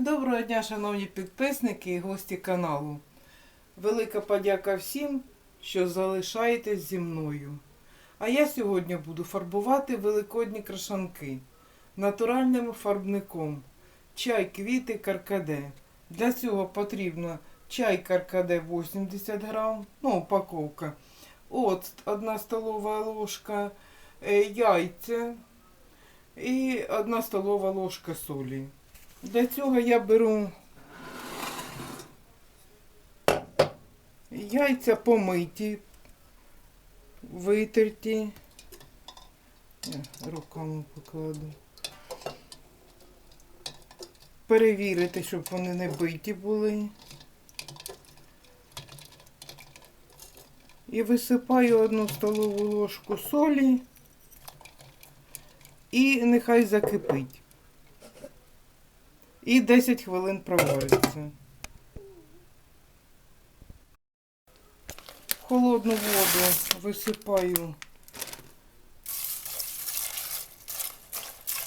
Доброго дня, шановні підписники і гості каналу. Велика подяка всім, що залишаєтесь зі мною. А я сьогодні буду фарбувати великодні крашанки натуральним фарбником. Чай, квіти, каркаде. Для цього потрібно чай каркаде 80 грам, ну, упаковка. Оцт 1 столова ложка, е, яйця і 1 столова ложка солі. Для цього я беру яйця помиті, витерті. Я руками покладу. Перевірити, щоб вони не биті були. І висипаю одну столову ложку солі і нехай закипить. І 10 хвилин провариться. Холодну воду висипаю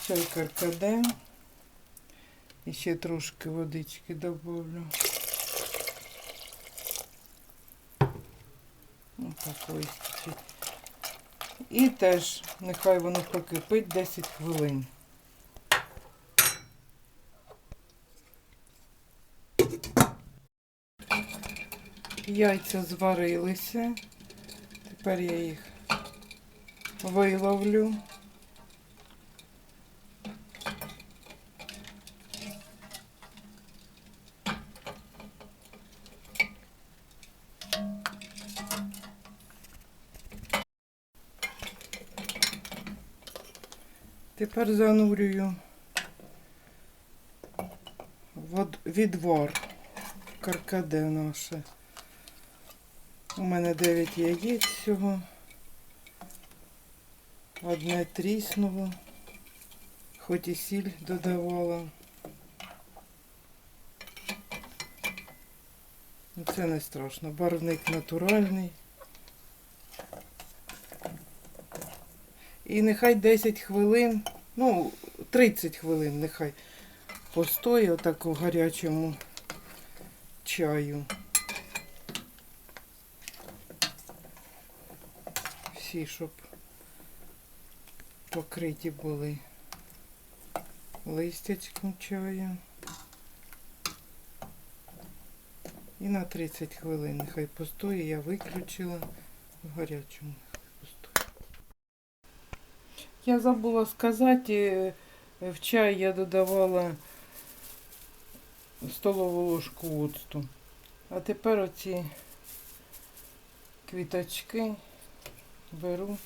чай каркаде. І ще трошки водички добавлю. Отакої. І теж нехай воно покипить 10 хвилин. Яйця зварилися. Тепер я їх виловлю. Тепер занурюю відвар каркаде наше. У мене 9 яєць всього. Одне тріснуло, хоч і сіль додавала. Ну, Це не страшно. Барвник натуральний. І нехай 10 хвилин, ну, 30 хвилин нехай постоє отак у гарячому чаю. Всі, щоб покриті були листячком чаю. І на 30 хвилин нехай постоє, я виключила в гарячому постоє. Я забула сказати, е, в чай я додавала столову ложку оцту. А тепер оці квіточки беру.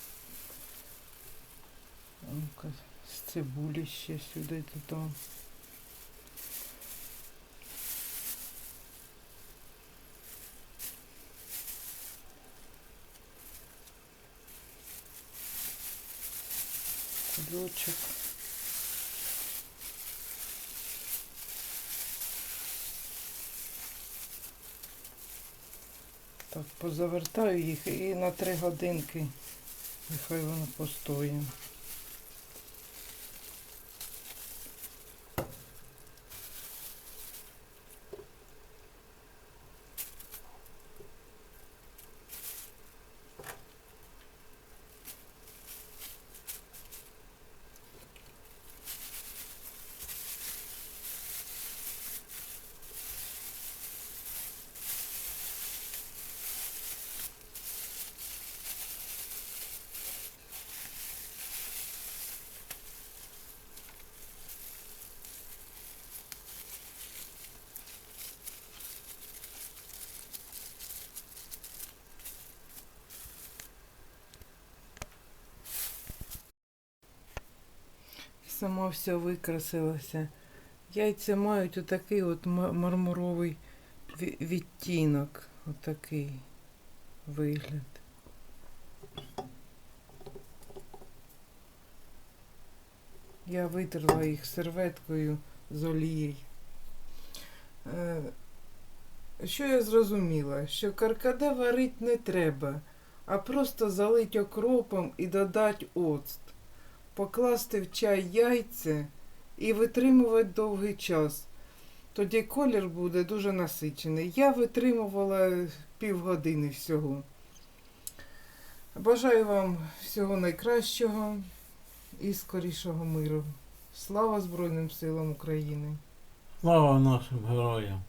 Ну-ка, з цибулі ще сюди додам. Кульочок. Так, позавертаю їх і на три годинки нехай воно постоїть. Сама вся викрасилася. Яйця мають отакий от мармуровий відтінок. Отакий вигляд. Я витерла їх серветкою з олії. Е, Що я зрозуміла? Що каркаде варить не треба, а просто залить окропом і додати оцт покласти в чай яйця і витримувати довгий час. тоді колір буде дуже насичений. Я витримувала півгодини всього. Бажаю вам всього найкращого і скорішого миру. Слава Збройним силам України! Слава нашим героям!